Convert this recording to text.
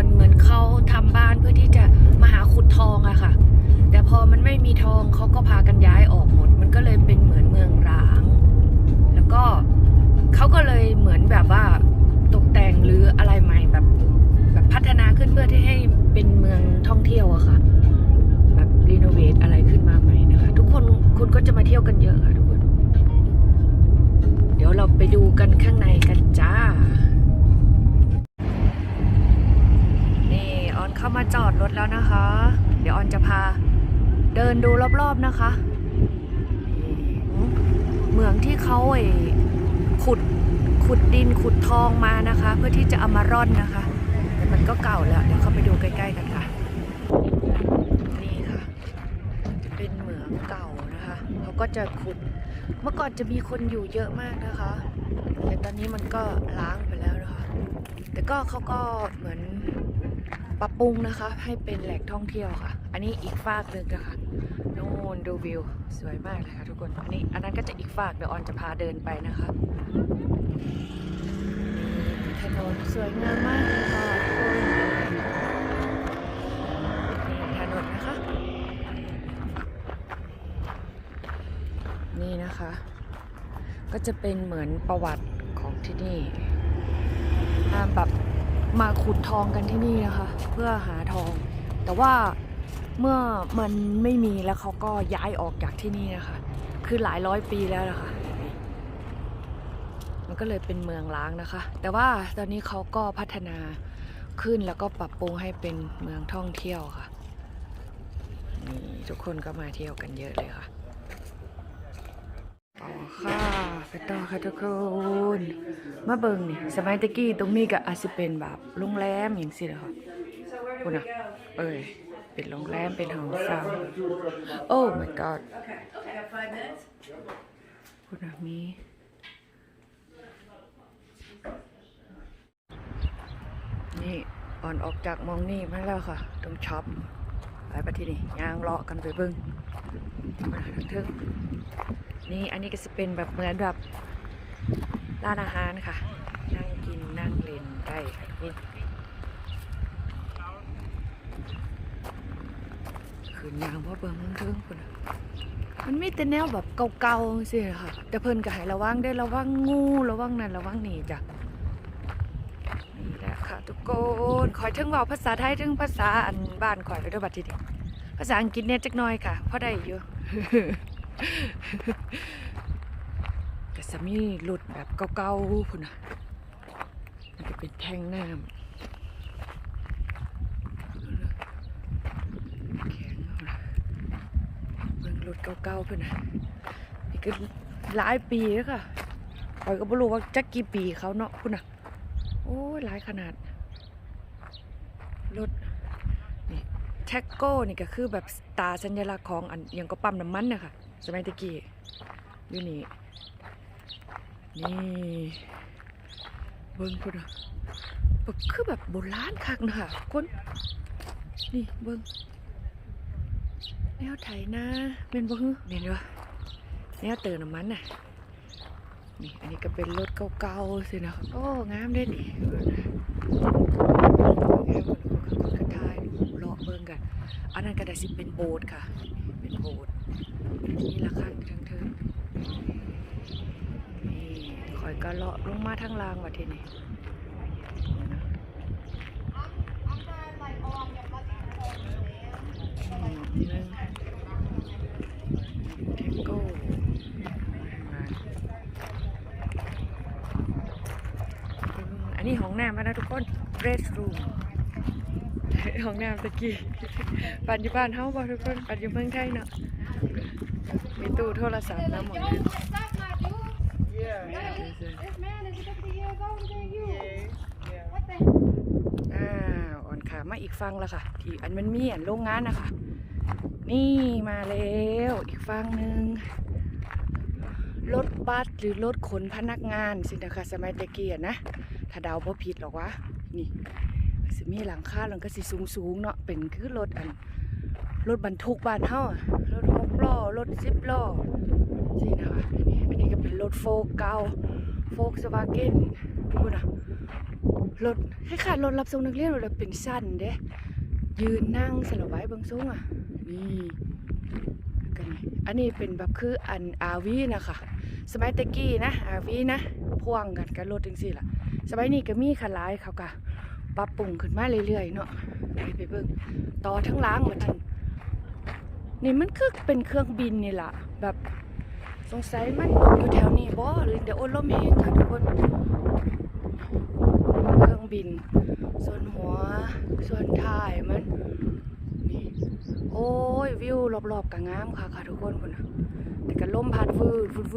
อนเหมือนเขาทำบ้านเพื่อที่จะมาหาขุดทองอะค่ะ แต่พอมันไม่มีทองเขาก็พากันย้ายออกหมด มันก็เลยเป็นเหมือนเมืองร้าง แล้วก็เขาก็เลยเหมือนแบบว่าตกแต่งหรืออะไรใหม่แบบแบบพัฒนาขึ้นเพื่อที่ให้เป็นเมืองท่องเที่ยวอะค่ะ แบบรีโนเวทอะไรขึ้นมาใหม่นะคะ ทุกคนคุณก็จะมาเที่ยวกันเยอะค่ะทุกคน เดี๋ยวเราไปดูกันข้างในกันจ้า ถแล้วนะคะ เดี๋ยวออนจะพาเดินดูรอบๆนะคะ เหมืองที่เขาไอ้ขุดขุดดินขุดทองมานะคะ เพื่อที่จะเอามาร่อนนะคะแต่มันก็เก่าแล้ว เดี๋ยวเข้าไปดูใกล้ ๆ กันค่ะ นี่ค่ะจะเป็นเหมืองเก่านะคะเขาก็จะขุดเมื่อก่อนจะมีคนอยู่เยอะมากนะคะ แต่ตอนนี้มันก็ล้างไปแล้วนะคะ แต่ก็เขาก็เหมือน ปรับปรุงนะคะ ให้เป็นแหล่งท่องเที่ยวค่ะ อันนี้อีกฝากหนึ่งนะคะโน่นดูวิวสวยมากเลยค่ะทุกคน อันนี้อันนั้นก็จะอีกฝากเดี๋ยวออนจะพาเดินไปนะคะถนนสวยงามมากเลยค่ะทุกคนนี่ถนนนะคะ นี่นะคะ ก็จะเป็นเหมือนประวัติของที่นี่อ่าแบบ มาขุดทองกันที่นี่นะคะ เพื่อหาทอง แต่ว่าเมื่อมันไม่มีแล้วเขาก็ย้ายออกจากที่นี่นะคะ คือหลายร้อยปีแล้วนะคะ มันก็เลยเป็นเมืองล้างนะคะ แต่ว่าตอนนี้เขาก็พัฒนาขึ้นแล้วก็ปรับปรุงให้เป็นเมืองท่องเที่ยวค่ะนี่ทุกคนก็มาเที่ยวกันเยอะเลยค่ะ ต่อค่ะไป ต่อค่ะทุกคนมาเบิ่งนี่สมัยตะกี้ตรงนี้ก็อาจจะเป็นแบบโรงแรมอย่างสิเหรอคะคุณอะเอ้ยเป็นโรงแรมเป็นห้องเช่าโอ้ my god คุณอะมีนี่อ่อนออกจากมองนี่มาแล้วค่ะ ตรงช็อปไปปที่นี่ย่างเลาะกันไปเบิ่ง มาทางนี่อันนี้ก็จะเป็นแบบเหมือนแบบร้านอาหารค่ะ นั่งกินนั่งเล่นได้ค่ะทุกคนคืนยางพ่อเบิ่งเทิงคนน่ะมันมีแต่แนวแบบเก่าๆสิค่ะ แต่เพิ่นก็ให้ระวังได้ระวังงูระวังนั่นระวังนี่จ้ะนี่แหละค่ะทุกคนคอยถึงเว่าภาษาไทยถึงภาษาอันบ้านคอยไปด้วยบัดทีเดียวภาษาอังกฤษเนี่ยจักน่อยค่ะพอได้อยู่ ก็จะมีหลุดแบบเก่าๆพุ่นนะมันจะเป็นแท่งน้ำแข็งเอานะเบิ่งหลุดเก่าๆพุ่นนะนี่ก็หลายปีแล้วค่ะคอยก็ไม่รู้ว่าจักกี่ปีเขาเนาะพุ่นนะโอ้ยหลายขนาดรถนี่ แท็กโก้นี่ก็คือแบบตาสัญลักษณ์ของอันอิหยังก็ปั๊มน้ำมันนะคะสมัยตะกี้อยู่นี่นี่เบิ้งพุ่นอะแบบคือแบบโบราณคักนะคะคนนี่เบิ้งแนวไถนาเป็นบ่ฮึเห็นบ่แนวเติมน้ำมันน่ะ นี่อันนี้ก็เป็นรถเก่าๆสินะโอ้งามเด้นี่เออนะงามคนกระทายเลาะเบิ่งกัน อันนั้นก็ได้สิเป็นโบสถ์ค่ะ เป็นโบสถ์นี่ราคาทั้งเทิงนี่ข่อยก็เลาะลงมาทางล่างว่ะทีนี้นี่นึงเทโก้ อันนี้ห้องน้ำแล้วนะทุกคนเรสรูมห้องน้ำตะกี้ปัจจุบันเฮาบ่ทุกคนปัจจุบันไทยเนาะมีตู้โทรศัพท์น้ำหมดเลย อ่าอ่อนขามาอีกฟังแล้วค่ะ ที่อันมันมีอันโรงงานนะคะ นี่มาแล้วอีกฟังหนึ่ง รถบัสหรือรถขนพนักงานสินะคะสมัยตะเกียนะ ถ้าเดาบ่ผิดหรอกวะ นี่สิมีหลังคาหลังก็สิสูงสูงๆเนาะเป็นคือรถอันรถบรรทุกบ้านเฮารถหกล้อรถสิบล้อสินะคะอันนี้อันนี้ก็เป็นรถโฟล์เก่าโฟกสวาเกนพูดนะรถคล้ายๆรถรับส่งนักเรียนรถเป็นสั้นเด้ยืนนั่งสลับไว้เบางสูงอะนี่อันนี้เป็นแบบคืออันอาวีนะคะ สมัยตะกี้นะอาวีนะพ่วงกันกับรถจังซี่ล่ะ สมัยนี้ก็มีขนหลายเขาก็ปรับปรุงขึ้นมาเรื่อยๆเนาะไปไปเบิ่งต่อทั้งล้างเหมือนกันนี่มันคือเป็นเครื่องบินนี่ล่ะ แบบสงสัยมันอยู่แถวนี้บ่หรือเดี๋ยวโอนลมแห้งค่ะทุกคน เครื่องบิน ส่วนหัว ส่วนท้ายมันนี่โอ้ยวิวรอบๆก็งามค่ะค่ะทุกคนพุ่นน่ะแต่ก็ลมพัดวืดวืดวืด